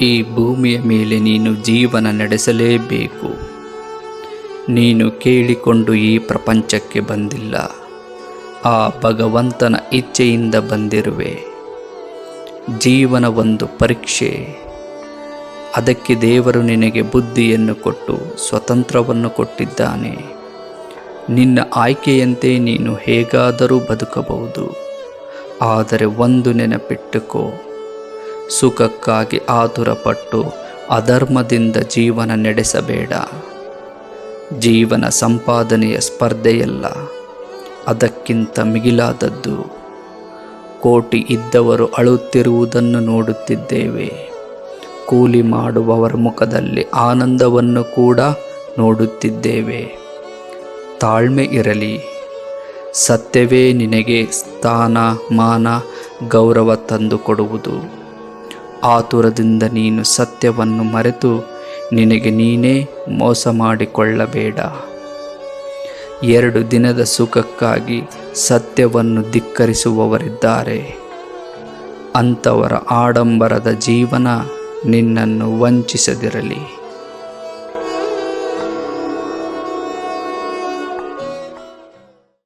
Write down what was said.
ಈ ಭೂಮಿಯ ಮೇಲೆ ನೀನು ಜೀವನ ನಡೆಸಲೇಬೇಕು. ನೀನು ಕೇಳಿಕೊಂಡು ಈ ಪ್ರಪಂಚಕ್ಕೆ ಬಂದಿಲ್ಲ. ಆ ಭಗವಂತನ ಇಚ್ಛೆಯಿಂದ ಬಂದಿರುವೆ. ಜೀವನ ಒಂದು ಪರೀಕ್ಷೆ. ಅದಕ್ಕೆ ದೇವರು ನಿನಗೆ ಬುದ್ಧಿಯನ್ನು ಕೊಟ್ಟು ಸ್ವತಂತ್ರವನ್ನು ಕೊಟ್ಟಿದ್ದಾನೆ. ನಿನ್ನ ಆಯ್ಕೆಯಂತೆ ನೀನು ಹೇಗಾದರೂ ಬದುಕಬಹುದು. ಆದರೆ ಒಂದು ನೆನಪಿಟ್ಟುಕೋ. ಸುಖಕ್ಕಾಗಿ ಆತುರಪಟ್ಟು ಅಧರ್ಮದಿಂದ ಜೀವನ ನಡೆಸಬೇಡ. ಜೀವನ ಸಂಪಾದನೆಯ ಸ್ಪರ್ಧೆಯಲ್ಲ, ಅದಕ್ಕಿಂತ ಮಿಗಿಲಾದದ್ದು. ಕೋಟಿ ಇದ್ದವರು ಅಳುತ್ತಿರುವುದನ್ನು ನೋಡುತ್ತಿದ್ದೇವೆ. ಕೂಲಿ ಮಾಡುವವರ ಮುಖದಲ್ಲಿ ಆನಂದವನ್ನು ಕೂಡ ನೋಡುತ್ತಿದ್ದೇವೆ. ತಾಳ್ಮೆ ಇರಲಿ. ಸತ್ಯವೇ ನಿನಗೆ ಸ್ಥಾನ ಮಾನ ಗೌರವ ತಂದುಕೊಡುವುದು. ಆತುರದಿಂದ ನೀನು ಸತ್ಯವನ್ನು ಮರೆತು ನಿನಗೆ ನೀನೇ ಮೋಸ ಮಾಡಿಕೊಳ್ಳಬೇಡ. ಎರಡು ದಿನದ ಸುಖಕ್ಕಾಗಿ ಸತ್ಯವನ್ನು ಧಿಕ್ಕರಿಸುವವರಿದ್ದಾರೆ. ಅಂಥವರ ಆಡಂಬರದ ಜೀವನ ನಿನ್ನನ್ನು ವಂಚಿಸದಿರಲಿ.